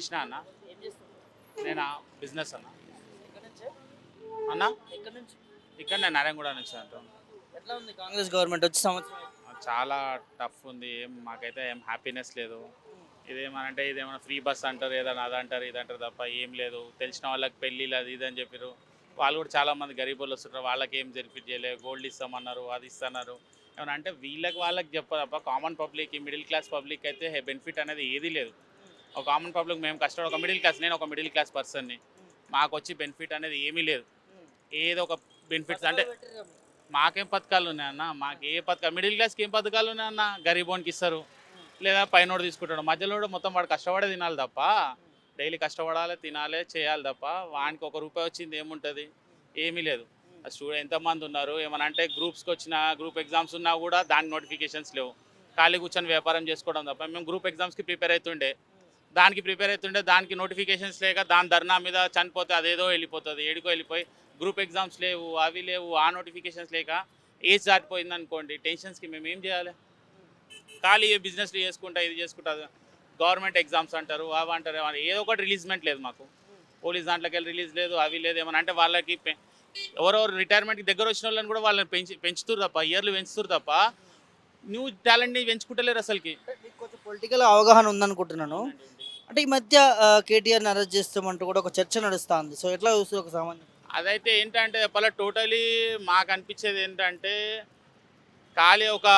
కృష్ణ అన్న. నేను? బిజినెస్ అన్న. అన్న? ఇక్కడ నేను నారాయణగూడ నుంచి ఎట్లా ఉంది కాంగ్రెస్ గవర్నమెంట్ వచ్చి సంవత్సరం? చాలా టఫ్ ఉంది. ఏం మాకైతే ఏం హ్యాపీనెస్ లేదు. ఇదేమనంటే ఇదేమన్నా ఫ్రీ బస్ అంటారు ఏదైనా అది అంటారు ఇది అంటారు తప్ప ఏం లేదు. తెలిసిన వాళ్ళకి పెళ్ళిళ్ళు అది ఇది అని చెప్పారు వాళ్ళు కూడా చాలా మంది గరీబ్ వాళ్ళు వస్తుంటారు. వాళ్ళకి ఏం జరిపి చేయలేదు గోల్డ్ ఇస్తామన్నారు అది ఇస్తున్నారు. ఏమన్నా అంటే వీళ్ళకి వాళ్ళకి చెప్ప తప్ప common public middle class public అయితే బెనిఫిట్ అనేది ఏదీ లేదు. ఒక కామన్ పబ్లిక్ మేము కష్టపడి ఒక మిడిల్ క్లాస్ నేను ఒక మిడిల్ క్లాస్ పర్సన్ని మాకు వచ్చి బెనిఫిట్ అనేది ఏమీ లేదు. ఏదో ఒక బెనిఫిట్స్ అంటే మాకేం పథకాలు ఉన్నాయన్న మాకు ఏ పథకాలు మిడిల్ క్లాస్కి ఏం పథకాలు ఉన్నాయన్న గరీబోనికి ఇస్తారు. లేదా పైనోడు తీసుకుంటాడు. మధ్యలో మొత్తం వాడు కష్టపడే తినాలి తప్ప డైలీ కష్టపడాలి తినాలి చేయాలి తప్ప వానికి ఒక రూపాయి వచ్చింది ఏముంటుంది? ఏమీ లేదు. స్టూడెంట్ ఎంతమంది ఉన్నారు? ఏమన్నా అంటే గ్రూప్స్కి వచ్చిన గ్రూప్ ఎగ్జామ్స్ ఉన్నా కూడా దానికి నోటిఫికేషన్స్ లేవు. ఖాళీ కూర్చొని వ్యాపారం చేసుకోవడం తప్ప. మేము గ్రూప్ ఎగ్జామ్స్కి ప్రిపేర్ అవుతుండే. దానికి ప్రిపేర్ అవుతుండే దానికి నోటిఫికేషన్స్ లేక దాని ధర్నా మీద చనిపోతే అదేదో వెళ్ళిపోతుంది ఏడుకో వెళ్ళిపోయి గ్రూప్ ఎగ్జామ్స్ లేవు అవి లేవు ఆ నోటిఫికేషన్స్ లేక ఏజ్ దాటిపోయింది అనుకోండి టెన్షన్స్కి మేము ఏం చేయాలి? ఖాళీ బిజినెస్లు చేసుకుంటా ఇది చేసుకుంటా గవర్నమెంట్ ఎగ్జామ్స్ అంటారు అవి అంటారు ఏదో ఒకటి రిలీజ్మెంట్ లేదు మాకు. పోలీస్ దాంట్లోకి వెళ్ళి రిలీజ్ లేదు అవి లేదు ఏమన్నా అంటే వాళ్ళకి ఎవరెవరు రిటైర్మెంట్కి దగ్గర వచ్చిన వాళ్ళని కూడా వాళ్ళని పెంచి పెంచుతురు తప్ప ఇయర్లు పెంచుతురు తప్ప న్యూ టాలెంట్ని పెంచుకుంటలేరు అసలుకి. పొలిటికల్ అవగాహన ఉందనుకుంటున్నాను. అంటే ఈ మధ్య కేటీఆర్ని అరెస్ట్ చేస్తామంటూ కూడా ఒక చర్చ నడుస్తుంది. సో ఎట్లా చూస్తుంది ఒక సామాన్య? అదైతే ఏంటంటే చెప్పాలి టోటలీ మాకు అనిపించేది ఏంటంటే ఖాళీ ఒక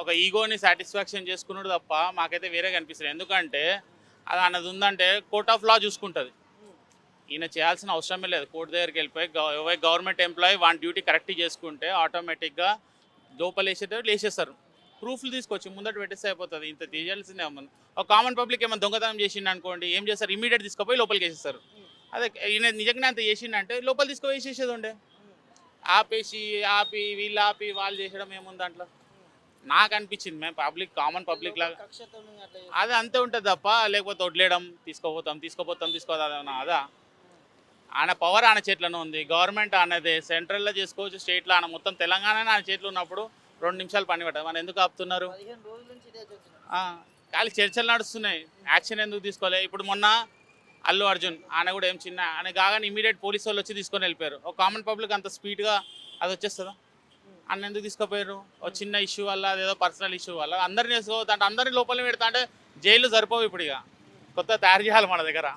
ఒక ఈగోని సాటిస్ఫాక్షన్ చేసుకున్నాడు తప్ప మాకైతే వేరే కనిపిస్తుంది ఎందుకంటే అది అన్నది ఉందంటే కోర్ట్ ఆఫ్ లా చూసుకుంటుంది. ఈయన చేయాల్సిన అవసరమే లేదు. కోర్టు దగ్గరికి వెళ్ళిపోయి గవర్నమెంట్ ఎంప్లాయీ వాని డ్యూటీ కరెక్ట్ చేసుకుంటే ఆటోమేటిక్గా లోపలేసేటప్పుడు లేచేస్తారు వేసేస్తారు ప్రూఫ్లు తీసుకొచ్చి ముందట పెట్టేస్తే అయిపోతుంది. ఇంత తీయాల్సిందే అమ్మ. ఒక కామన్ పబ్లిక్ ఏమైనా దొంగతనం చేసిండు అనుకోండి ఏం చేస్తారు? ఇమీడియట్ తీసుకుపోయి లోపలికి వేసేస్తారు. అదే ఈయన నిజంగా అంత చేసిండంటే లోపల తీసుకుపోయి వేసేసేది ఉండే. ఆపేసి ఆపి వీళ్ళు ఆపి వాళ్ళు చేసడం ఏముంది దాంట్లో? నాకు అనిపించింది మేము పబ్లిక్ కామన్ పబ్లిక్ లాగా. అది అంతే ఉంటుంది తప్ప లేకపోతే వదిలేయడం తీసుకోపోతాం తీసుకోపోతాం తీసుకోదాం అదా? ఆయన పవర్ ఆయన చేతిలోనే ఉంది. గవర్నమెంట్ అనేది సెంట్రల్లో చేసుకోవచ్చు స్టేట్లో ఆయన మొత్తం తెలంగాణ ఆయన చేతిలో ఉన్నప్పుడు రెండు నిమిషాలు పని పెట్టదు మనం ఎందుకు ఆపుతున్నారు? ఖాళీ చర్చలు నడుస్తున్నాయి. యాక్షన్ ఎందుకు తీసుకోలే? ఇప్పుడు మొన్న అల్లు అర్జున్ ఆయన కూడా ఏం చిన్న ఆయన కాగానే ఇమీడియట్ పోలీసు వాళ్ళు వచ్చి తీసుకొని వెళ్ళిపోయారు. ఒక కామన్ పబ్లిక్ అంత స్పీడ్గా అది వచ్చేస్తుందా? అన్న ఎందుకు తీసుకుపోయారు? ఒక చిన్న ఇష్యూ వల్ల అదేదో పర్సనల్ ఇష్యూ వల్ల. అందరిని వేసుకోవద్దు అంటే అందరిని లోపల పెడతా అంటే జైలు సరిపోవు ఇప్పుడు ఇక. కొత్త తయారు చేయాలి మన దగ్గర.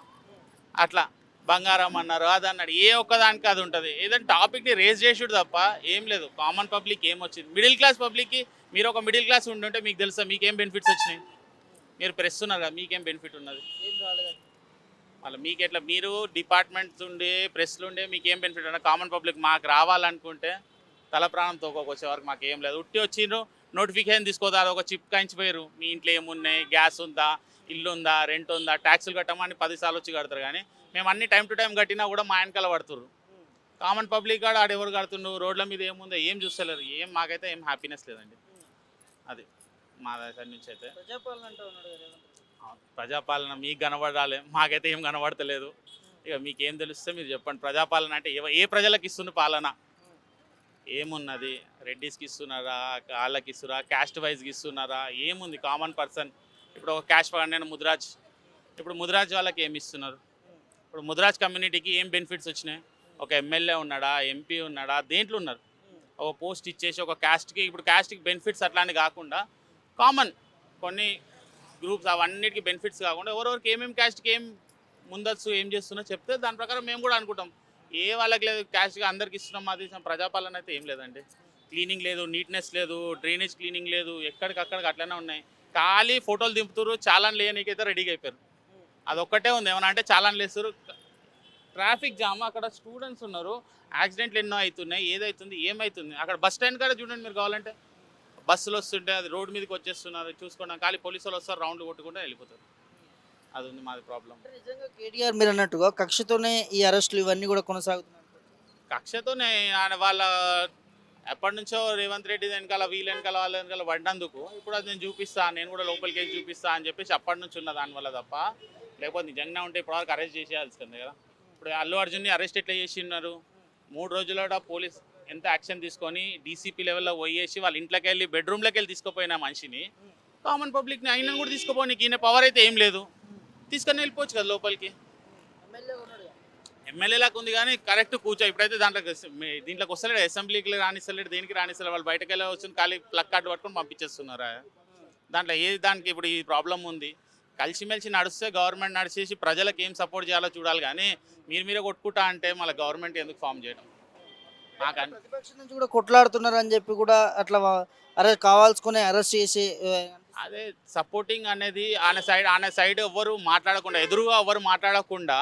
అట్లా. బంగారం అన్నారు అది అన్నాడు. ఏ ఒక్కదానికి అది ఉంటుంది. ఏదైనా టాపిక్ని రేజ్ చేసుడు తప్ప ఏం లేదు. కామన్ పబ్లిక్ ఏం వచ్చింది? మిడిల్ క్లాస్ పబ్లిక్కి మీరు ఒక మిడిల్ క్లాస్ ఉండుంటే మీకు తెలుసా మీకేం బెనిఫిట్స్ వచ్చినాయి? మీరు ప్రెస్ ఉన్నారు కదా మీకేం బెనిఫిట్ ఉన్నది? ఏం మళ్ళీ మీకు ఎట్లా మీరు డిపార్ట్మెంట్స్ ఉండే ప్రెస్లు ఉండే మీకు ఏం బెనిఫిట్ ఉన్నా కామన్ పబ్లిక్ మాకు రావాలనుకుంటే తల ప్రాణం తోకోకు వరకు మాకు ఏం లేదు. ఉట్టి వచ్చిండ్రు నోటిఫికేషన్ తీసుకోదా? అది ఒక చిప్ కాయించిపోయారు. మీ ఇంట్లో ఏమున్నాయి? గ్యాస్ ఉందా? ఇల్లు ఉందా? రెంట్ ఉందా? ట్యాక్సులు కట్టమని పదిసార్లు వచ్చి కడతారు కానీ మేము అన్ని టైం టు టైం కట్టినా కూడా మా వెనకాల పడుతుర్రు. కామన్ పబ్లిక్ కాడ ఆడెవరు కడుతుండ్రు రోడ్ల మీద ఏముందో? ఏం చూస్తలేరు. ఏం మాకైతే ఏం హ్యాపీనెస్ లేదండి. అది మా దగ్గర నుంచి అయితే. ప్రజాపాలన మీకు కనబడాలి. మాకైతే ఏం కనబడతలేదు. ఇక మీకేం తెలిస్తే మీరు చెప్పండి. ప్రజాపాలన అంటే ఏ ప్రజలకు ఇస్తున్న పాలన? ఏమున్నది? రెడ్డిస్కి ఇస్తున్నారా? వాళ్ళకి ఇస్తున్నారా? క్యాస్ట్ వైజ్కి ఇస్తున్నారా? ఏముంది? Common person. ఇప్పుడు ఒక క్యాస్ట్ నేను ముద్రాజ్. ఇప్పుడు ముద్రాజ్ వాళ్ళకి ఏమి ఇస్తున్నారు? ఇప్పుడు ముద్రాజ్ కమ్యూనిటీకి ఏం బెనిఫిట్స్ వచ్చినాయి? ఒక ఎమ్మెల్యే ఉన్నాడా? ఎంపీ ఉన్నాడా? దేంట్లో ఉన్నారు? ఒక పోస్ట్ ఇచ్చేసి ఒక క్యాస్ట్కి ఇప్పుడు క్యాస్ట్కి బెనిఫిట్స్ అట్లాంటి కాకుండా కామన్ కొన్ని గ్రూప్స్ అవన్నిటికీ బెనిఫిట్స్ కాకుండా ఎవరెవరికి ఏమేమి క్యాస్ట్కి ఏం ముందస్తు ఏం చేస్తున్నా చెప్తే దాని ప్రకారం మేము కూడా అనుకుంటాం. ఏ వాళ్ళకి లేదు క్యాష్గా అందరికి ఇస్తున్నాం మా ఇస్తున్నాం. ప్రజాపాలన అయితే ఏం లేదండి. క్లీనింగ్ లేదు నీట్నెస్ లేదు డ్రైనేజ్ క్లీనింగ్ లేదు ఎక్కడికక్కడికి అట్లనే ఉన్నాయి. ఖాళీ ఫోటోలు దింపుతారు చాలాన్ లేనికైతే రెడీగా అయిపోయారు. అదొక్కటే ఉంది. ఏమన్నా అంటే చాలాన్ లేస్తారు ట్రాఫిక్ జామ్ అక్కడ స్టూడెంట్స్ ఉన్నారు. యాక్సిడెంట్లు ఎన్నో అవుతున్నాయి ఏదైతుంది ఏమవుతుంది అక్కడ బస్ స్టాండ్ కాడ చూడండి మీరు కావాలంటే. బస్సులు వస్తుంటే అది రోడ్డు మీదకి వచ్చేస్తున్నారు చూసుకోవడం ఖాళీ పోలీసు వాళ్ళు వస్తారు రౌండ్ కొట్టుకుంటే వెళ్ళిపోతారు. అది ఉంది మాది ప్రాబ్లం నిజంగా కేటీఆర్ మీరు అన్నట్టుగా కక్షతోనే ఈ అరెస్టులు ఇవన్నీ కూడా కొనసాగుతున్నాయి కక్షతోనే ఆయన వాళ్ళ ఎప్పటి నుంచో రేవంత్ రెడ్డి వెనకాల వీళ్ళ వెనకాల వాళ్ళ వెనకాల పడ్డందుకు ఇప్పుడు అది నేను చూపిస్తా నేను కూడా లోపలికి వెళ్ళి చూపిస్తా అని చెప్పేసి అప్పటి నుంచి ఉన్న దానివల్ల తప్ప లేకపోతే నిజంగా ఉంటే ఇప్పటివరకు అరెస్ట్ చేసేయాల్సిందే కదా. ఇప్పుడు అల్లు అర్జున్ని అరెస్ట్ ఎట్లా చేసిన్నారు మూడు రోజుల పోలీస్ ఎంత యాక్షన్ తీసుకొని డీసీపీ లెవెల్లో పోయేసి వాళ్ళ ఇంట్లోకి వెళ్ళి బెడ్రూమ్లోకి వెళ్ళి తీసుకుపోయిన మనిషిని. కామన్ పబ్లిక్ని అయినా కూడా తీసుకుపోయి ఈయన పవర్ అయితే ఏం లేదు. తీసుకొని వెళ్ళిపోవచ్చు కదా లోపలికి. ఎమ్మెల్యేలకు ఉంది కానీ కరెక్ట్ కూర్చో. ఇప్పుడైతే దాంట్లో దీంట్లోకి వస్తలేడు? అసెంబ్లీకి రానిస్తలేడు దేనికి రానిస్తలేడు? వాళ్ళు బయటకు వెళ్ళి వచ్చి ఖాళీ ప్లక్ కార్డు పట్టుకొని పంపించేస్తున్నారా? దాంట్లో ఏ దానికి ఇప్పుడు ఈ ప్రాబ్లం ఉంది? కలిసిమెలిసి నడిస్తే గవర్నమెంట్ నడిచేసి ప్రజలకు ఏం సపోర్ట్ చేయాలో చూడాలి కానీ మీరు మీరే కొట్టుకుంటా అంటే మళ్ళీ గవర్నమెంట్ ఎందుకు ఫామ్ చేయడం? ప్రతిపక్షం నుంచి కూడా కొట్లాడుతున్నారు అని చెప్పి కూడా అట్లా అరెస్ట్ కావాల్సుకుని అరెస్ట్ చేసి అదే సపోర్టింగ్ అనేది ఆయన సైడ్ ఆయన సైడ్ ఎవ్వరు మాట్లాడకుండా ఎదురుగా ఎవ్వరు మాట్లాడకుండా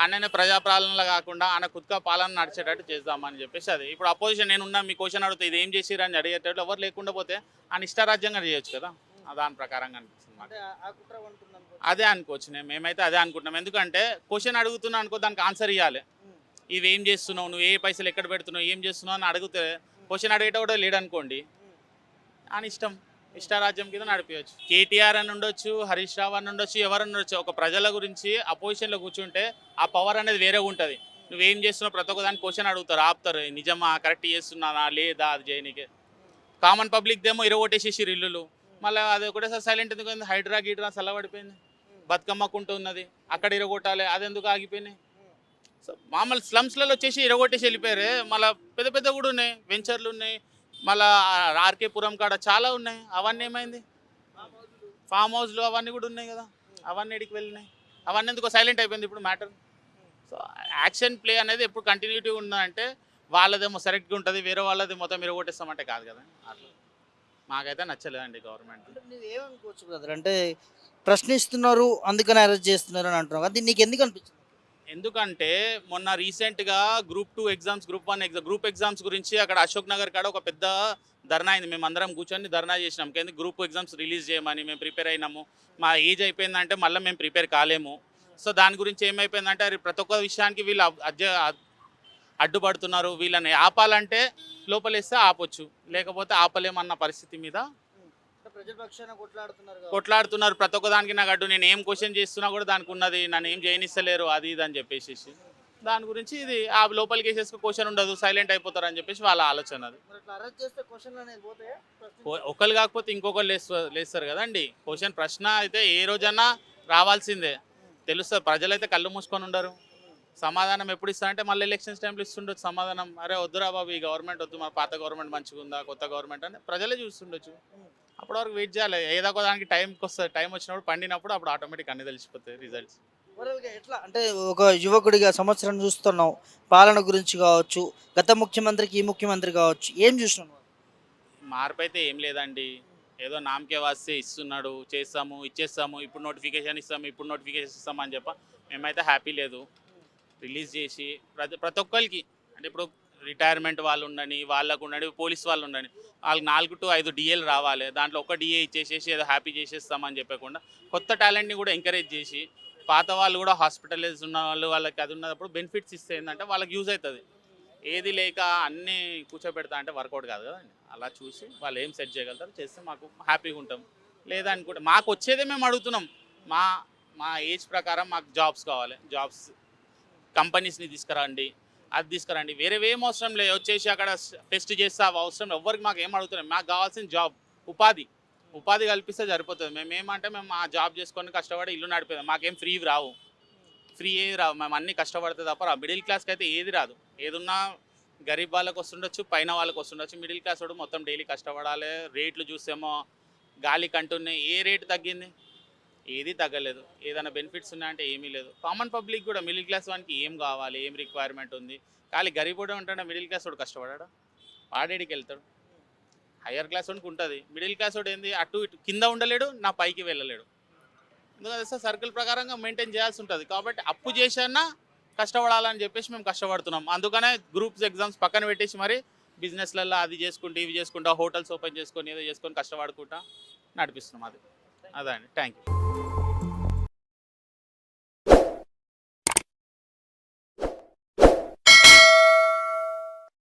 ఆయననే ప్రజాపాలనలో కాకుండా ఆయన కుత్కా పాలన నడిచేటట్టు చేద్దామని చెప్పేసి అది. ఇప్పుడు అపోజిషన్ నేను ఉన్నా మీ క్వశ్చన్ అడిగితే ఇది ఏం చేసిరు అని అడిగేటట్టు ఎవరు లేకుండా పోతే ఆయన ఇష్టారాజ్యంగా చేయొచ్చు కదా. దాని ప్రకారంగా అనిపిస్తుంది అదే అనుకోవచ్చు నేను మేమైతే అదే అనుకుంటున్నాం. ఎందుకంటే క్వశ్చన్ అడుగుతున్నా అనుకో దానికి ఆన్సర్ ఇవ్వాలి ఇవేం చేస్తున్నావు నువ్వు ఏ పైసలు ఎక్కడ పెడుతున్నావు ఏం చేస్తున్నావు అని అడిగితే క్వశ్చన్ అడిగేట కూడా లేడనుకోండి అని ఇష్టం. ఇష్టారాజ్యం కింద నడిపించవచ్చు కేటీఆర్ అని ఉండొచ్చు హరీష్ రావు అని ఉండొచ్చు ఎవరన్నా ఉండొచ్చు ఒక ప్రజల గురించి అపోజిషన్లో కూర్చుంటే ఆ పవర్ అనేది వేరే ఉంటుంది. నువ్వేం చేస్తున్నావు? ప్రతి ఒక్క దానికి క్వశ్చన్ అడుగుతారు ఆపుతారు. నిజమా? కరెక్ట్ చేస్తున్నానా? లేదా? అది చేయనీకే. కామన్ పబ్లిక్ దేమో ఇరగొట్టేసేసి ఇల్లులు. మళ్ళీ అది ఒకటేసారి సైలెంట్ ఎందుకు హైడ్రా గీడ్రా చల్లబడిపోయింది బతుకమ్మకుంటూ ఉన్నది అక్కడ ఇరగొట్టాలి అది ఎందుకు ఆగిపోయినాయి? సో మామూలు స్లమ్స్లలో వచ్చేసి ఇరగొట్టేసి వెళ్ళిపోయారు. మళ్ళీ పెద్ద పెద్ద కూడా ఉన్నాయి వెంచర్లు ఉన్నాయి. మళ్ళీ ఆర్కే పురం కాడ చాలా ఉన్నాయి. అవన్నీ ఏమైంది? ఫామ్ హౌస్లు అవన్నీ కూడా ఉన్నాయి కదా. అవన్నీ ఎడికి వెళ్ళినాయి. అవన్నీ ఎందుకు సైలెంట్ అయిపోయింది ఇప్పుడు మ్యాటర్ సో యాక్షన్ ప్లే అనేది ఎప్పుడు కంటిన్యూటీ ఉందంటే వాళ్ళదేమో సెలెక్ట్గా ఉంటుంది వేరే వాళ్ళది మొత్తం మీరు ఇరగొట్టేస్తామంటే కాదు కదా. అట్లా. మాకైతే నచ్చలేదండి గవర్నమెంట్ అంటే ఏమనుకోవచ్చు బ్రదర్ అంటే ప్రశ్నిస్తున్నారు అందుకని అరెస్ట్ చేస్తున్నారు అని అంటున్నావు అది నీకు ఎందుకు అనిపించింది? ఎందుకంటే మొన్న రీసెంట్గా group two exams group one exam group exams గురించి అక్కడ అశోక్ నగర్ కాడ ఒక పెద్ద ధర్నా అయింది. మేము అందరం కూర్చొని ధర్నా చేసినాం. కింద గ్రూప్ ఎగ్జామ్స్ రిలీజ్ చేయమని మేము ప్రిపేర్ అయినాము. మా ఏజ్ అయిపోయిందంటే మళ్ళీ మేము ప్రిపేర్ కాలేము. సో దాని గురించి ఏమైపోయిందంటే అది ప్రతి ఒక్క విషయానికి వీళ్ళు అబ్- అడ్జ అడ్డుపడుతున్నారు. వీళ్ళని ఆపాలంటే లోపలేస్తే ఆపొచ్చు. లేకపోతే ఆపలేమన్న పరిస్థితి మీద కొట్లాడుతున్నారు ప్రతి ఒక్క దానికి నాకు అడ్డు నేను ఏం క్వశ్చన్ చేస్తున్నా కూడా దానికి ఉన్నది. నన్ను ఏం చేయనిస్తలేరు. అది ఇది అని చెప్పేసి. దాని గురించి ఇది ఆ లోపలికి వేసేసుకు క్వశ్చన్ ఉండదు. సైలెంట్ అయిపోతారు అని చెప్పేసి వాళ్ళ ఆలోచన అది. ఒకరు కాకపోతే ఇంకొకరు లేస్తారు లేస్తారు కదండి. క్వశ్చన్ ప్రశ్న అయితే ఏ రోజన్నా రావాల్సిందే. తెలుస్తుంది. ప్రజలైతే కళ్ళు మూసుకొని ఉండరు. సమాధానం ఎప్పుడు ఇస్తారంటే మళ్ళీ ఎలక్షన్స్ టైంలో ఇస్తుండొచ్చు. సమాధానం అరే వద్దురా బాబు ఈ గవర్నమెంట్ వద్దు. మన పాత గవర్నమెంట్ మంచిగా ఉందా కొత్త గవర్నమెంట్ అని ప్రజలే చూస్తుండొచ్చు. అప్పటి వరకు వెయిట్ చేయాలి. ఏదో ఒక దానికి టైంకి వస్తుంది. టైం వచ్చినప్పుడు పండినప్పుడు అప్పుడు ఆటోమేటిక్ అన్ని తెలిసిపోతాయి రిజల్ట్స్ ఓవరాల్గా ఎట్లా? అంటే ఒక యువకుడిగా సంవత్సరం చూస్తున్నావు. పాలన గురించి కావచ్చు గత ముఖ్యమంత్రికి ఈ ముఖ్యమంత్రి కావచ్చు ఏం చూసినావు మార్పు అయితే ఏం లేదండి. ఏదో నామకే వాస్తే ఇస్తున్నాడు. చేస్తాము ఇచ్చేస్తాము ఇప్పుడు నోటిఫికేషన్ ఇస్తాము ఇప్పుడు నోటిఫికేషన్ ఇస్తాము అని చెప్ప మేమైతే హ్యాపీ లేదు. రిలీజ్ చేసి ప్రతి ప్రతి ఒక్కరికి అంటే ఇప్పుడు రిటైర్మెంట్ వాళ్ళు ఉండని వాళ్ళకు ఉండని పోలీస్ వాళ్ళు ఉండని వాళ్ళకి నాలుగు టు ఐదు డిఏలు రావాలి. దాంట్లో ఒక డిఏ ఇచ్చేసేసి ఏదో హ్యాపీ చేసేస్తామని చెప్పకుండా కొత్త టాలెంట్ని కూడా ఎంకరేజ్ చేసి పాత వాళ్ళు కూడా హాస్పిటలైజ్ ఉన్న వాళ్ళు వాళ్ళకి అది ఉన్నప్పుడు బెనిఫిట్స్ ఇస్తే ఏంటంటే వాళ్ళకి యూజ్ అవుతుంది. ఏది లేక అన్నీ కూర్చోబెడతా అంటే వర్కౌట్ కాదు కదండి అలా చూసి వాళ్ళు ఏం సెట్ చేయగలుగుతారు చేస్తే మాకు హ్యాపీగా ఉంటాం. లేదా అనుకుంటే మాకు వచ్చేదే మేము అడుగుతున్నాం. మా మా ఏజ్ ప్రకారం మాకు జాబ్స్ కావాలి. జాబ్స్ కంపెనీస్ని తీసుకురండి. అది తీసుకురండి. వేరేవేం అవసరం లేదు. వచ్చేసి అక్కడ టెస్ట్ చేస్తే అవి అవసరం ఎవరికి ఎవ్వరికి మాకు ఏం అడుగుతున్నాం మాకు కావాల్సిన జాబ్ ఉపాధి. ఉపాధి కల్పిస్తే సరిపోతుంది. మేము ఏమంటే మేము ఆ జాబ్ చేసుకొని కష్టపడి ఇల్లు నడిపేదాం. మాకేం ఫ్రీ రావు. ఫ్రీ ఏది రావు. మేము అన్ని కష్టపడితే తప్ప మిడిల్ క్లాస్కి అయితే ఏది రాదు. ఏదున్నా గరీబ్ వాళ్ళకి వస్తుండొచ్చు పైన వాళ్ళకి వస్తుండొచ్చు. మిడిల్ క్లాస్ వాడు మొత్తం డైలీ కష్టపడాలి. రేట్లు చూసేమో గాలి కంటున్నాయి. ఏ రేటు తగ్గింది? ఏది తగ్గలేదు. ఏదైనా బెనిఫిట్స్ ఉన్నాయంటే ఏమీ లేదు. కామన్ పబ్లిక్ కూడా మిడిల్ క్లాస్ వానికి ఏం కావాలి ఏం రిక్వైర్మెంట్ ఉంది? ఖాళీ గరీబ్ కూడా ఉంటాడా? మిడిల్ క్లాస్ వాడు కష్టపడాడా? వాడేడికి వెళ్తాడు. హయ్యర్ క్లాస్ వాడికి ఉంటుంది. మిడిల్ క్లాస్ వాడు ఏంది? అటు ఇటు కింద ఉండలేడు నా పైకి వెళ్ళలేడు. ఎందుకంటే సర్కిల్ ప్రకారంగా మెయింటైన్ చేయాల్సి ఉంటుంది. కాబట్టి అప్పు చేసన్నా కష్టపడాలని చెప్పేసి మేము కష్టపడుతున్నాం. అందుకనే గ్రూప్స్ ఎగ్జామ్స్ పక్కన పెట్టేసి మరి బిజినెస్లలో అది చేసుకుంటూ ఇవి చేసుకుంటా హోటల్స్ ఓపెన్ చేసుకొని ఏదో చేసుకొని కష్టపడుకుంటా నడిపిస్తున్నాం. అది. అదే అండి. Thank you